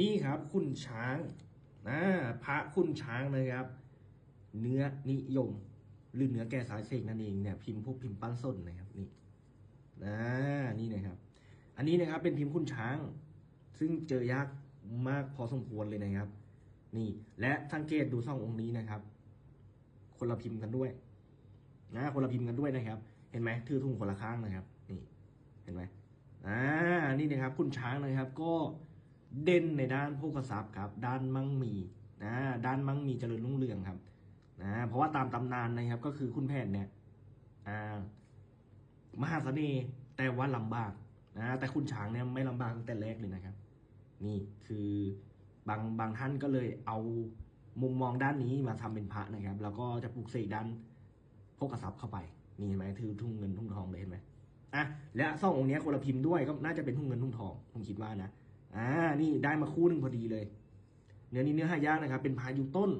นี่ครับคุณช้างนะพระคุณช้างนะครับ เนื้อนิยม หรือเนื้อแก่สายเสกนั่นเองเนี่ยพิมพ์พวกพิมพ์ปั้นส้นนะครับนี่นะนี่นะครับ อันนี้นะครับเป็นพิมพ์คุณช้าง ซึ่งเจอยากมากพอสมควรเลยนะครับ นี่และสังเกตดูสององค์นี้นะครับ คนละพิมพ์กันด้วยนะคนละพิมพ์กันด้วยนะครับ เห็นไหมถือทุ่งคนละข้างนะครับ นี่ เห็นไหมอ่านี่นะครับ คุณช้างนะครับ ก็ เด่นในด้านโภคทรัพย์ครับ ด้านมั่งมีนะด้านมั่งมีเจริญรุ่งเรืองครับนะเพราะว่าตามตำนานนะครับ ก็คือคุณแผนเนี่ยอ่ามหาเสน่ห์แต่ว่าลำบากนะแต่คุณช้างเนี่ยไม่ลำบากตั้งแต่แรกเลยนะครับ นี่คือบางบางท่านก็เลยเอามุมมองด้านนี้มาทำเป็นพระนะครับ แล้วก็จะปลูกเสกด้านโภคทรัพย์เข้าไปนี่เห็นไหมถือทุ่งเงินทุ่งทองเลยเห็นไหมอะและสององค์นี้คนละพิมพ์ด้วยก็น่าจะเป็นทุ่งเงินทุ่งทองผมคิดว่านะ อ่า นี่ได้มาคู่หนึ่งพอดีเลย เนื้อนี้เนื้อหายากนะครับ เป็นพายุต้น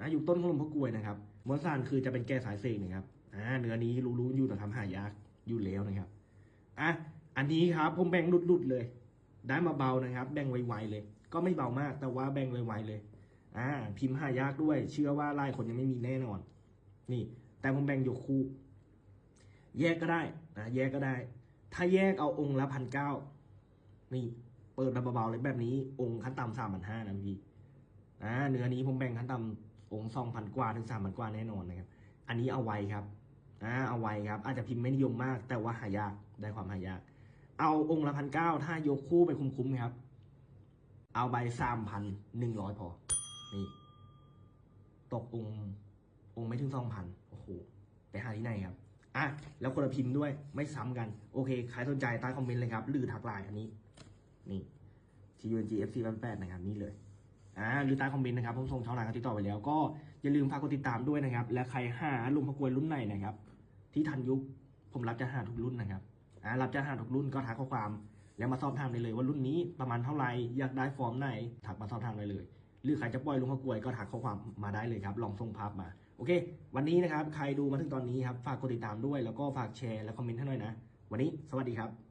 นะยุคต้นของหลวงพ่อกลวยนะครับมวลสารคือจะเป็นแก้สายเสกนะครับ อ่า เนื้อนี้รู้ๆอยู่นะครับหายากอยู่แล้วนะครับ อะ อันนี้ครับผมแบ่งหลุดๆเลย ได้มาเบานะครับ แบ่งไวๆเลย ก็ไม่เบามาก แต่ว่าแบ่งไวๆเลย อ่า พิมพ์หายากด้วย เชื่อว่าไล่คนยังไม่มีแน่นอน นี่ แต่ผมแบ่งยกคู่ แยกก็ได้นะแยกก็ได้ ถ้าแยกเอาองค์ละพันเก้านี่ เปิดมาเบาๆเลยแบบนี้องค์ขั้นต่ำสามพันห้านะพี่อ่าเนื้อนี้ผมแบ่งขั้นต่ำองค์สองพันกว่าถึงสามพันกว่าแน่นอนนะครับ อันนี้เอาไว้ครับอ่าเอาไว้ครับ อาจจะพิมพ์ไม่นิยมมาก แต่ว่าหายากได้ความหายาก เอาองค์ละพันเก้าถ้ายกคู่ไปคุ้มๆครับ เอาใบสามพันหนึ่งร้อยพอ นี่ ตกองค์องค์ไม่ถึงสองพันโอ้โหไปหาที่ไหนครับอะแล้วคนละพิมพ์ด้วยไม่ซ้ำกัน โอเค ใครสนใจใต้คอมเมนต์เลยครับ หรือทักไลน์อันนี้ นี่ TUNG FC 8นะครับนี่เลยอ่าหรือใต้คอมเมนต์นะครับผมส่งช่องทางกาติดต่อไปแล้ว ก็อย่าลืมฝากกดติดตามด้วยนะครับ และใครหาลุงพะกวยรุ่นไหนนะครับ ที่ทันยุคผมรับจะหาทุกรุ่นนะครับอ่ารับจะหาทุกรุ่นก็ทักข้อความ แล้วมาสอบถามได้เลยว่ารุ่นนี้ประมาณเท่าไหร่อยากได้ฟอร์มไหนถักมาสอบถามได้เลย หรือใครจะปล่อยลุงพะกวยก็ทักข้อความมาได้เลยครับลองส่งภาพมาโอเค วันนี้นะครับใครดูมาถึงตอนนี้ครับฝากกดติดตามด้วย แล้วก็ฝากแชร์และคอมเมนต์ให้หน่อยนะ วันนี้สวัสดีครับ